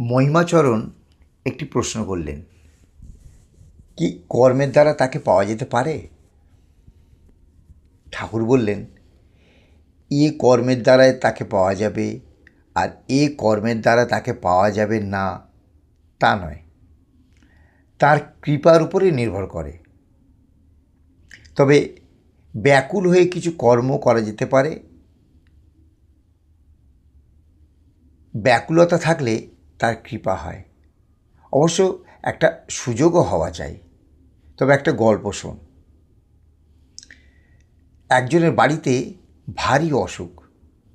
মহিমাচরণ একটি প্রশ্ন করলেন। কি কর্মের দ্বারা তাকে পাওয়া যেতে পারে? ঠাকুর বললেন, এ কর্মের দ্বারাই তাকে পাওয়া যাবে আর এ কর্মের দ্বারা তাকে পাওয়া যাবে না তা নয়। তার কৃপার উপরে নির্ভর করে। তবে ব্যাকুল হয়ে কিছু কর্ম করা যেতে পারে? ব্যাকুলতা থাকলে তার কৃপা হয়। অবশ্য একটা সুযোগও হওয়া চাই। তবে একটা গল্প শোন। একজনের বাড়িতে ভারী অসুখ,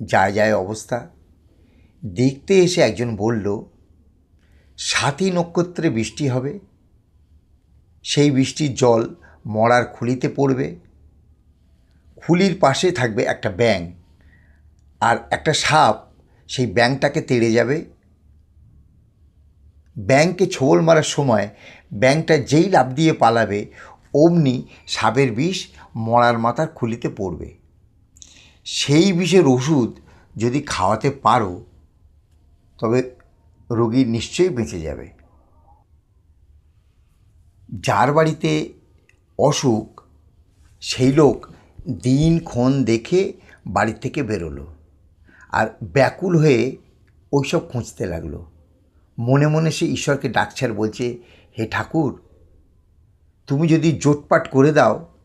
যায় যায় অবস্থা। দেখতে এসে একজন বলল, সাতই নক্ষত্রে বৃষ্টি হবে। সেই বৃষ্টির জল মরার খুলিতে পড়বে। খুলির পাশে থাকবে একটা ব্যাঙ, আর একটা সাপ সেই ব্যাঙটাকে তেড়ে যাবে। ব্যাংকে ছোবল মারার সময় ব্যাংকটা যেই লাভ দিয়ে পালাবে, অমনি সাপের বিষ মরার মাথার খুলিতে পড়বে। সেই বিষের ওষুধ যদি খাওয়াতে পারো, তবে রোগী নিশ্চয়ই বেঁচে যাবে। যার বাড়িতে অসুখ, সেই লোক দিনক্ষণ দেখে বাড়ি থেকে বেরোলো আর ব্যাকুল হয়ে ওইসব খুঁজতে লাগল। মনে মনে সে ঈশ্বরকে ডাকছে আর বলছে, হে ঠাকুর, তুমি যদি জোটপাট করে দাও,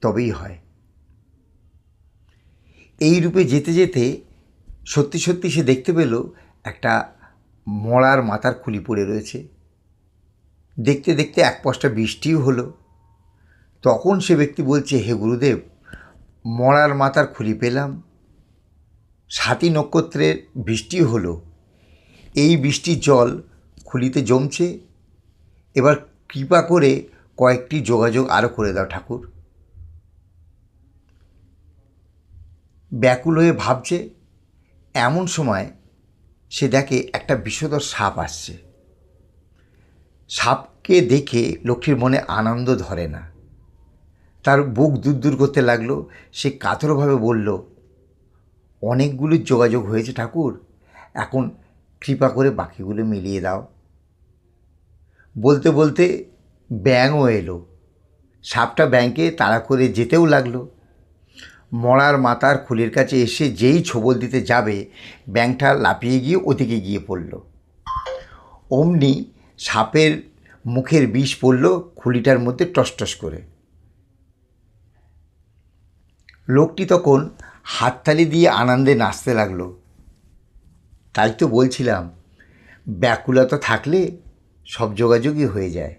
তবেই হয়। এই রূপে যেতে যেতে সত্যি সত্যি সে দেখতে পেল একটা মরার মাথার খুলি পড়ে রয়েছে। দেখতে দেখতে এক পশটা বৃষ্টিও হলো। তখন সে ব্যক্তি বলছে, হে গুরুদেব, মরার মাথার খুলি পেলাম। সাতই নক্ষত্রের বৃষ্টি হলো। এই বৃষ্টির জল খুলিতে জমছে। এবার কৃপা করে কয়েকটি যোগাযোগ আরও করে দাও ঠাকুর। ব্যাকুল হয়ে ভাবছে, এমন সময় সে দেখে একটা বিষধর সাপ আসছে। সাপকে দেখে লক্ষ্মীর মনে আনন্দ ধরে না। তার বুক দূর দূর করতে লাগল। সে কাতরভাবে বলল, অনেকগুলো যোগাযোগ হয়েছে ঠাকুর। এখন কৃপা করে বাকিগুলো মিলিয়ে দাও। বলতে বলতে ব্যাঙও এলো। সাপটা ব্যাংকে তাড়া করে যেতেও লাগল। মরার মাতার খুলির কাছে এসে যেই ছোবল দিতে যাবে ব্যাংটা লাপিয়ে গিয়ে ওদিকে গিয়ে পড়ল। অমনি সাপের মুখের বিষ পড়ল খুলিটার মধ্যে টসটস করে। লোকটি তখন হাততালি দিয়ে আনন্দে নাচতে লাগল। তাই তো বলছিলাম ব্যাকুলতা থাকলে সব যোগাযোগই হয়ে যায়।